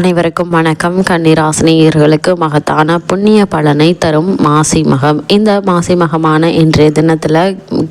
அனைவருக்கும் வணக்கம். கன்னிராசினியர்களுக்கு மகத்தான புண்ணிய பலனை தரும் மாசி மகம். இந்த மாசி மகமான இன்றைய தினத்தில்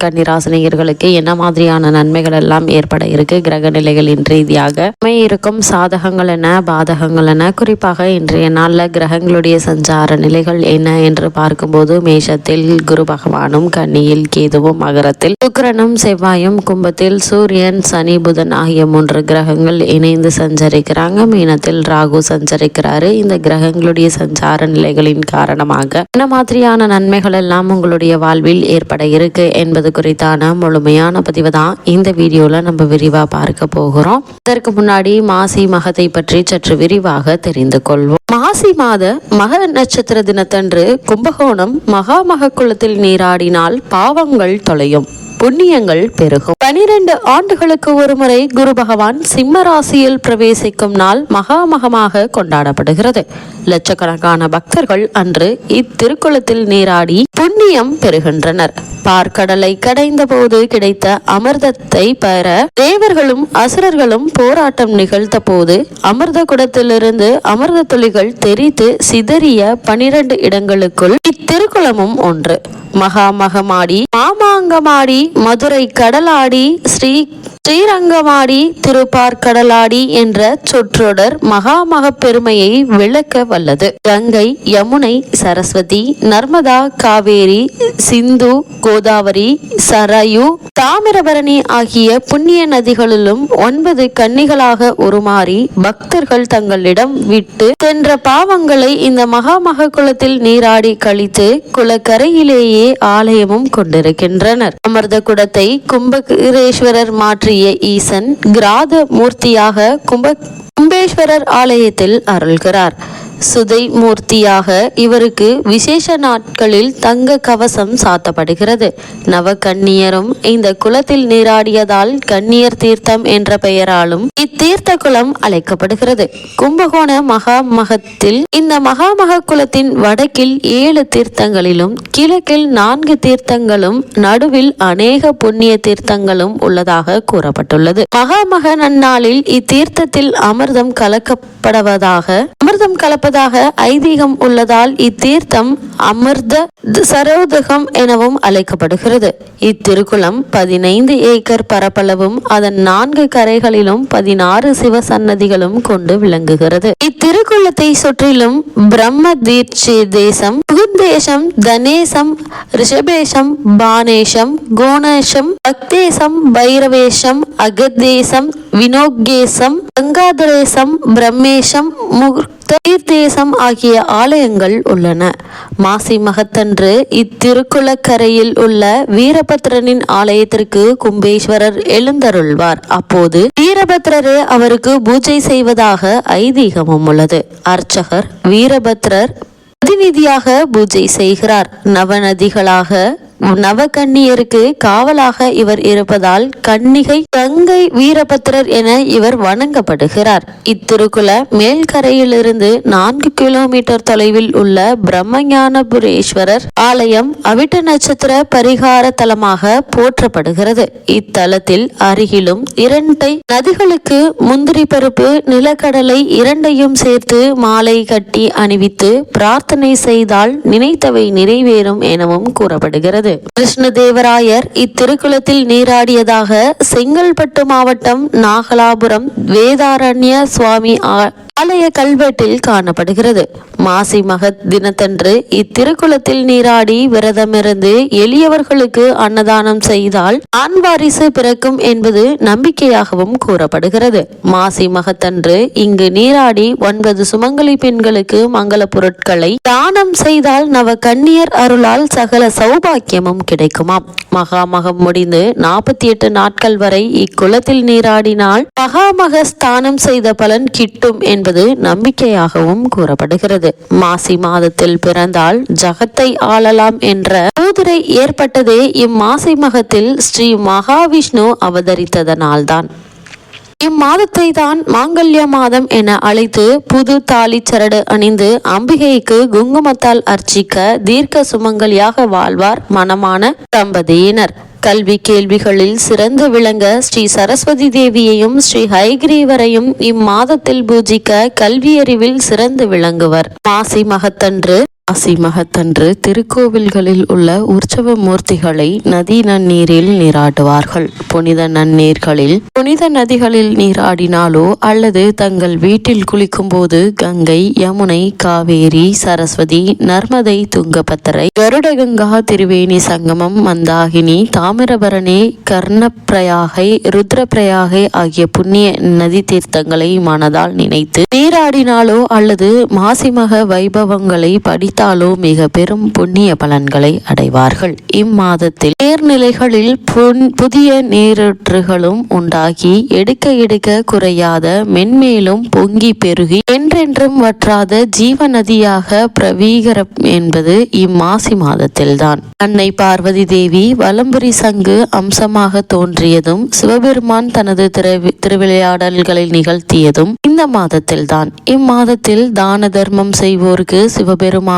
கன்னிராசினியர்களுக்கு என்ன மாதிரியான நன்மைகள் எல்லாம் ஏற்பட இருக்கு? கிரக நிலைகளின் ரீதியாக இருக்கும் சாதகங்கள் என்ன பாதகங்கள் என்ன? குறிப்பாக இன்றைய நாளில் கிரகங்களுடைய சஞ்சார நிலைகள் என்ன என்று பார்க்கும்போது மேஷத்தில் குரு பகவானும் கன்னியில் கேதுவும் மகரத்தில் சுக்கரனும் செவ்வாயும் கும்பத்தில் சூரியன் சனி புதன் ஆகிய மூன்று கிரகங்கள் இணைந்து சஞ்சரிக்கிறாங்க. மீனத்தில் ராகு சஞ்சரிக்கிறாரு. இந்த கிரகங்களுடைய சஞ்சார நிலைகளின் காரணமாக என்ன மாதிரியான நன்மைகள் எல்லாம் உங்களுடைய வாழ்வில் ஏற்பட இருக்கு என்பது குறித்தான முழுமையான பதிவு தான் இந்த வீடியோல நம்ம விரிவா பார்க்க போகிறோம். இதற்கு முன்னாடி மாசி மகத்தை பற்றி சற்று விரிவாக தெரிந்து கொள்வோம். மாசி மாத மக நட்சத்திர தினத்தன்று கும்பகோணம் மகாமக குளத்தில் நீராடினால் பாவங்கள் தொலையும். புண்ணியங்கள் பெருகும். பனிரெண்டு ஆண்டுகளுக்கு ஒருமுறை குரு பகவான் சிம்ம ராசியில் பிரவேசிக்கும் நாள் மகாமகமாக கொண்டாடப்படுகிறது. லட்சக்கணக்கான பக்தர்கள் அன்று இத்திருக்குளத்தில் நீராடி புண்ணியம் பெறுகின்றனர். பார்க்கடலை கடைந்த போது கிடைத்த அமிர்தத்தை பெற தேவர்களும் அசுரர்களும் போராட்டம் நிகழ்த்த போது அமிர்த குடத்திலிருந்து அமிர்த துளிகள் தெரித்து சிதறிய பனிரெண்டு இடங்களுக்குள் இத்திருக்குளமும் ஒன்று. மகாமகமாடி மாமாங்கமாடி மதுரை கடலாடி ஸ்ரீ ஸ்ரீரங்கமாடி திருப்பார்கடலாடி என்ற சொற்றொடர் மகாமக பெருமையை விளக்க வல்லது. கங்கை யமுனை சரஸ்வதி நர்மதா காவேரி சிந்து கோதாவரி சரயு தாமிரபரணி ஆகிய புண்ணிய நதிகளிலும் ஒன்பது கன்னிகளாக உருமாறி பக்தர்கள் தங்களிடம் விட்டு சென்ற பாவங்களை இந்த மகாமக குளத்தில் நீராடி கழித்து குளக்கரையிலேயே ஆலயமும் கொண்டிருக்கின்றனர். அமர்த குடத்தை மாற்றி மாற்றிய ஈசன் கிராத மூர்த்தியாக கும்ப கும்பேஸ்வரர் ஆலயத்தில் அருள்கிறார். சுதை மூர்த்தியாக இவருக்கு விசேஷ நாட்களில் தங்க கவசம் சாத்தப்படுகிறது. நவ கன்னியரும் இந்த குளத்தில் நீராடியதால் கன்னியர் தீர்த்தம் என்ற பெயராலும் இத்தீர்த்த குளம் அழைக்கப்படுகிறது. கும்பகோண மகாமகத்தில் இந்த மகாமக குளத்தின் வடக்கில் ஏழு தீர்த்தங்களிலும் கிழக்கில் நான்கு தீர்த்தங்களும் நடுவில் அநேக புண்ணிய தீர்த்தங்களும் உள்ளதாக கூறப்பட்டுள்ளது. மகாமக நன்னாளில் இத்தீர்த்தத்தில் அமிர்தம் கலக்கப்படுவதாக அமிர்தம் கலப்பதாக ஐதீகம் உள்ளதால் இத்தீர்த்தம் அமிர்த சரோதகம் எனவும் அழைக்கப்படுகிறது. இத்திருக்குளம் பதினைந்து ஏக்கர் பரப்பளவும் அதன் நான்கு கரைகளிலும் பதினாறு சிவசன்னதிகளும் கொண்டு விளங்குகிறது. இத்திருக்குளத்தை சுற்றிலும் பிரம்ம தீட்சே தேசம் புகுந்தேசம் தனேசம் ரிஷபேஷம் பானேஷம் கோணேஷம் பக்தேசம் பைரவேஷம் அகதேசம் வினோகேசம் கங்காதரேசம் பிரம்மேஷம் தீர்த்தேசம் ஆகிய ஆலயங்கள் உள்ளன. மாசி மகத்தன்று இத்திருக்குளக்கரையில் உள்ள வீரபத்ரனின் ஆலயத்திற்கு கும்பேஸ்வரர் எழுந்தருள்வார். அப்போது வீரபத்ரரே அவருக்கு பூஜை செய்வதாக ஐதீகமும் உள்ளது. அர்ச்சகர் வீரபத்ரர் பிரதிநிதியாக பூஜை செய்கிறார். நவநதிகளாக நவகன்னியருக்கு காவலாக இவர் இருப்பதால் கன்னிகை கங்கை வீரபத்திரர் என இவர் வணங்கப்படுகிறார். இத்திருக்குல மேல்கரையிலிருந்து நான்கு கிலோமீட்டர் தொலைவில் உள்ள பிரம்மஞானபுரேஸ்வரர் ஆலயம் அவிட்ட நட்சத்திர பரிகார தலமாக போற்றப்படுகிறது. இத்தலத்தில் அருகிலும் இரண்டை நதிகளுக்கு முந்திரி பருப்பு நிலக்கடலை இரண்டையும் சேர்த்து மாலை கட்டி அணிவித்து பிரார்த்தனை செய்தால் நினைத்தவை நிறைவேறும் எனவும் கூறப்படுகிறது. கிருஷ்ணதேவராயர் இத்திருக்குளத்தில் நீராடியதாக செங்கல்பட்டு மாவட்டம் நாகலாபுரம் வேதாரண்ய சுவாமி ஆலய கல்வெட்டில் காணப்படுகிறது. மாசி மகத் தினத்தன்று இத்திருக்குளத்தில் நீராடி விரதமிருந்து எளியவர்களுக்கு அன்னதானம் செய்தால் ஆண் வாரிசு பிறக்கும் என்பது நம்பிக்கையாகவும் கூறப்படுகிறது. மாசி மகத்தன்று இங்கு நீராடி ஒன்பது சுமங்கலி பெண்களுக்கு மங்கள பொருட்களை தானம் செய்தால் நவ கன்னியர் அருளால் சகல சௌபாக்கியமும் கிடைக்குமாம். மகாமகம் முடிந்து நாற்பத்தி எட்டு நாட்கள் வரை இக்குளத்தில் நீராடினால் மகாமக ஸ்தானம் செய்த பலன் கிட்டும் என்பது நம்பிக்கையாகவும் கூறப்படுகிறது. மாசி மாதத்தில் பிறந்தால் ஜகத்தை ஆளலாம் என்ற சோதனை ஏற்பட்டதே இம்மாசி மகத்தில் ஸ்ரீ மகாவிஷ்ணு அவதரித்ததனால்தான். இம்மாதத்தை தான் மாங்கல்ய மாதம் என அழைத்து புது தாலி சரடு அணிந்து அம்பிகைக்கு குங்குமத்தால் அர்ச்சிக்க தீர்க்க சுமங்கலியாக வாழ்வார் மனமான தம்பதியினர். கல்வி கேள்விகளில் சிறந்து விளங்க ஸ்ரீ சரஸ்வதி தேவியையும் ஸ்ரீ ஹைகிரீவரையும் இம்மாதத்தில் பூஜிக்க கல்வியறிவில் சிறந்து விளங்குவர். மாசி மகத்தன்று மாசி மகத்தன்று திருக்கோவில்களில் உள்ள உற்சவ மூர்த்திகளை நதி நன்னீரில் நீராட்டுவார்கள் புனித நன்னீர்களில் புனித நதிகளில் நீராடினாலோ அல்லது தங்கள் வீட்டில் குளிக்கும்போது கங்கை யமுனை காவேரி சரஸ்வதி நர்மதை துங்கபத்திரை கருடகங்கா திருவேணி சங்கமம் மந்தாகினி தாமிரபரணி கர்ணப்பிரயாகை ருத்ரப்பிரயாகை ஆகிய புண்ணிய நதி தீர்த்தங்களை மனதால் நினைத்து நீராடினாலோ அல்லது மாசிமக வைபவங்களை படி படித்தாலோ மிக பெரும் புண்ணிய பலன்களை அடைவார்கள். இம்மாதத்தில் நேர்நிலைகளில் புன்- புதிய நீரூற்றுகளும் உண்டாகி எடுக்க எடுக்க குறையாத மென்மேலும் பொங்கி பெருகி என்றென்றும் வற்றாத ஜீவ நதியாக பிரவீகரம் என்பது இம்மாசி மாதத்தில்தான். அன்னை பார்வதி தேவி வலம்புரி சங்கு அம்சமாக தோன்றியதும் சிவபெருமான் தனது திரு- திருவிளையாடல்களை நிகழ்த்தியதும் இந்த மாதத்தில்தான். இம்மாதத்தில் தான தர்மம் செய்வோருக்கு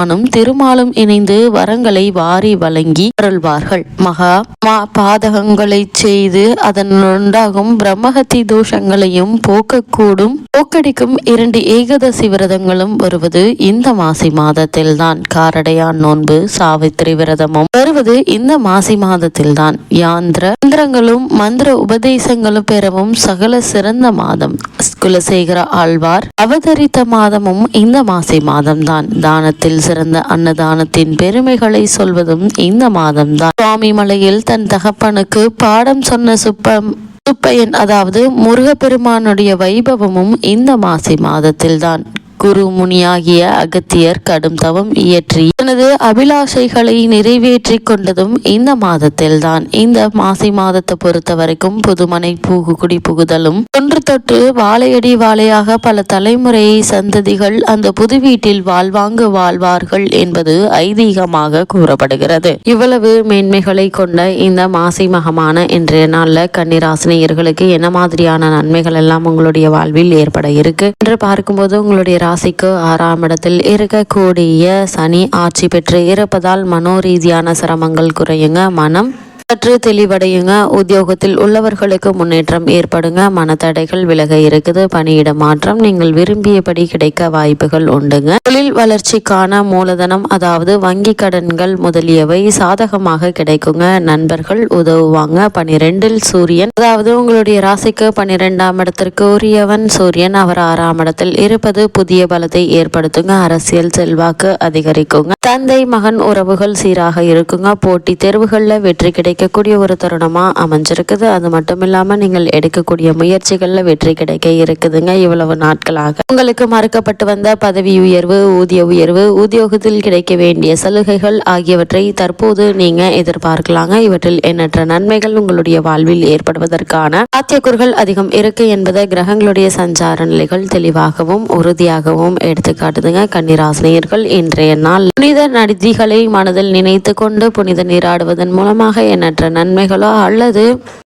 பெருமானும் திருமாலும் இணைந்து வரங்களை வாரி வழங்கி அருள்வார்கள். மகா மா பாதகங்களை செய்து அதன் உண்டாகும் பிரம்மஹத்தி தோஷங்களையும் போக்கக்கூடும். போக்கடிக்கும் இரண்டு ஏகதசி விரதங்களும் வருவது இந்த மாசி மாதத்தில்தான். காரடையான் நோன்பு சாவித்திரி விரதமும் வருவது இந்த மாசி மாதத்தில்தான். யாந்திர மந்திரங்களும் மந்திர உபதேசங்களும் பெறவும் சகல சிறந்த மாதம் குலசேகர ஆழ்வார் அவதரித்த மாதமும் இந்த மாசி மாதம்தான். தானத்தில் சிறந்த அன்னதானத்தின் பெருமைகளை சொல்வதும் இந்த மாதம்தான். சுவாமி மலையில் தன் தகப்பனுக்கு பாடம் சொன்ன சுப்பம் சுப்பையன் அதாவது முருகப்பெருமானுடைய வைபவமும் இந்த மாசி மாதத்தில்தான். குரு முனியாகிய அகத்தியர் கடும் தவம் இயற்றி தனது அபிலாஷைகளை நிறைவேற்றி கொண்டதும் இந்த மாதத்தில்தான். இந்த மாசி மாதத்தை பொறுத்த வரைக்கும் புதுமனை பூகு குடி புகுதலும் தொன்று தொட்டு வாழையடி வாழையாக பல தலைமுறை சந்ததிகள் அந்த புது வீட்டில் வாழ்வாங்கு வாழ்வார்கள் என்பது ஐதீகமாக கூறப்படுகிறது. இவ்வளவு மேன்மைகளை கொண்ட இந்த மாசி மகமான இன்றைய நாள்ல கன்னிராசினியர்களுக்கு என்ன மாதிரியான நன்மைகள் எல்லாம் உங்களுடைய வாழ்வில் ஏற்பட இருக்கு என்று பார்க்கும்போது உங்களுடைய ராசிக்கு ஆறாம் இடத்தில் இருக்கக்கூடிய சனி ஆட்சி பெற்று இருப்பதால் மனோரீதியான சிரமங்கள் குறையுங்க. மனம் சற்று தெளிவடையுங்க. உத்தியோகத்தில் உள்ளவர்களுக்கு முன்னேற்றம் ஏற்படுங்க. மனத்தடைகள் விலக இருக்குது. பணியிட மாற்றம் நீங்கள் விரும்பியபடி கிடைக்க வாய்ப்புகள் உண்டுங்க. தொழில் வளர்ச்சிக்கான மூலதனம் அதாவது வங்கி கடன்கள் முதலியவை சாதகமாக கிடைக்குங்க. நண்பர்கள் உதவுவாங்க. பனிரெண்டில் சூரியன் அதாவது உங்களுடைய ராசிக்கு பனிரெண்டாம் இடத்திற்கு உரியவன் சூரியன் அவர் ஆறாம் இடத்தில் இருப்பது புதிய பலத்தை ஏற்படுத்துங்க. அரசியல் செல்வாக்கு அதிகரிக்குங்க. தந்தை மகன் உறவுகள் சீராக இருக்குங்க. போட்டி தேர்வுகளில் வெற்றி கிடைக்கக்கூடிய ஒரு தருணமாக அமைஞ்சிருக்குது. அது மட்டும் இல்லாமல் நீங்கள் எடுக்கக்கூடிய முயற்சிகளில் வெற்றி கிடைக்க இருக்குதுங்க இவ்வளவு நாட்களாக. உங்களுக்கு மறுக்கப்பட்டு வந்த பதவி உயர்வு ஊதிய உயர்வு உத்தியோகத்தில் கிடைக்க வேண்டிய சலுகைகள் ஆகியவற்றை தற்போது நீங்க எதிர்பார்க்கலாங்க. இவற்றில் எண்ணற்ற நன்மைகள் உங்களுடைய வாழ்வில் ஏற்படுவதற்கான சாத்தியக்கூறுகள் அதிகம் இருக்கு என்பதை கிரகங்களுடைய சஞ்சார நிலைகள் தெளிவாகவும் உறுதியாகவும் எடுத்துக்காட்டுதுங்க. கன்னிராசினியர்கள் இன்றைய நாள் புனித நதிகளை மனதில் நினைத்து கொண்டு புனித நீராடுவதன் மூலமாக எண்ணற்ற நன்மைகளோ அல்லது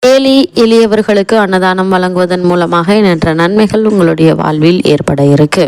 ஏழி எளியவர்களுக்கு அன்னதானம் வழங்குவதன் மூலமாக எண்ணற்ற நன்மைகள் உங்களுடைய வாழ்வில் ஏற்பட இருக்கு.